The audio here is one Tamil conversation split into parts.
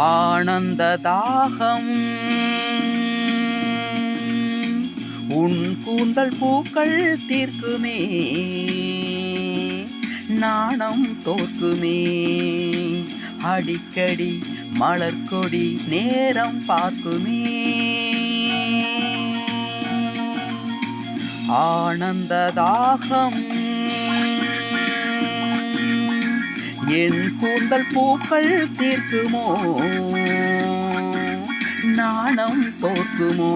ஆனந்த தாகம் உன் கூந்தல் பூக்கள் தீர்க்குமே நாணம் தோற்குமே. அடிக்கடி மலர்கொடி நேரம் பார்க்குமே. ஆனந்த தாகம் என் கூந்தல் பூக்கள் தீர்க்குமோ? நாணம் போக்குமோ?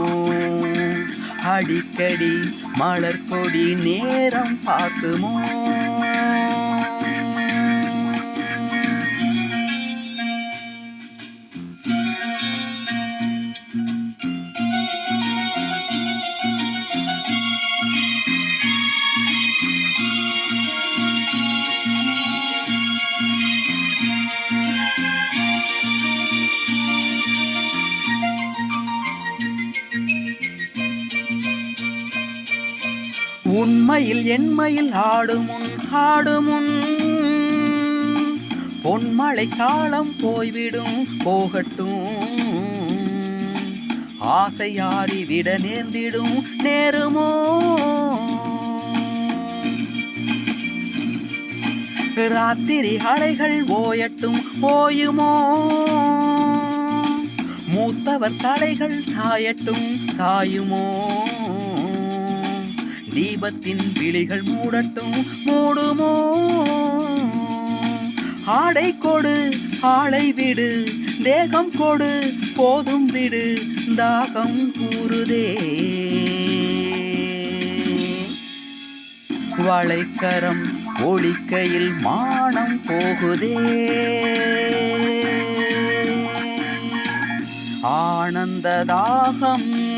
அடிக்கடி மலர் கொடி நேரம் பார்க்குமோ? உண்மையில் எண்மையில் ஆடுமுன் ஆடுமுன். பொன்மழை காலம் போய்விடும் போகட்டும். ஆசையாரி விட நேர்ந்திடும் நேருமோ? ராத்திரி அலைகள் ஓயட்டும் ஓயுமோ? மூத்தவர் தலைகள் சாயட்டும் சாயுமோ? தீபத்தின் விழிகள் மூடட்டும் மூடுமோ? ஆடை கொடு ஆளை விடு தேகம் கொடு போதும் விடு தாகம் கூறுதே. வளைக்கரம் ஒளிக்கையில் மானம் போகுதே. ஆனந்த தாகம்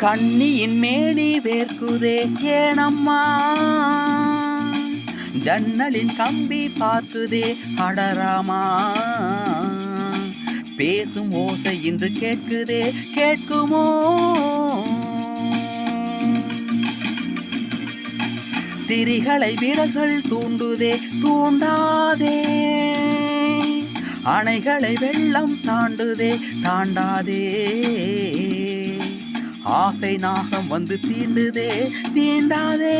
கண்ணியின் மேனி வேர்க்குதே ஏனம்மா? ஜன்னலின் கம்பி பார்க்குதே அடராமா பேசும் ஓசை இன்று கேட்குதே கேட்குமோ? திரிகளை விரல்கள் தூண்டுதே தூண்டாதே. அணைகளை வெள்ளம் தாண்டுதே தாண்டாதே. ஆசை நாகம் வந்து தீண்டுதே தீண்டாதே.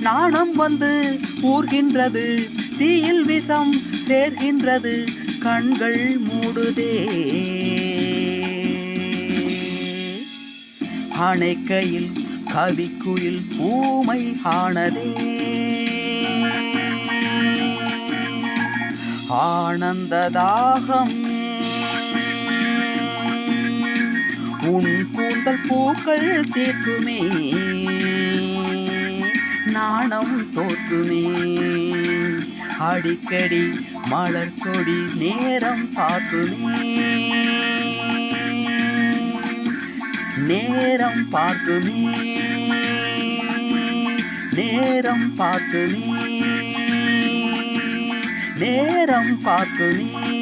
நாணம் வந்து ஊர்கின்றது தீயில் விஷம் சேர்கின்றது கண்கள் மூடுதே. அணைக்கையில் கவிக்குயில் பூமை ஆனதே. ஆனந்த தாகம் உன் கூந்தல் பூக்கள் தீர்க்குமே நாணம் தோற்குமே அடிக்கடி மலர் கொடி நேரம் பார்க்குமே. நேரம் பார்க்குமே. நேரம் பார்க்குமே. நேரம் பார்க்குமே.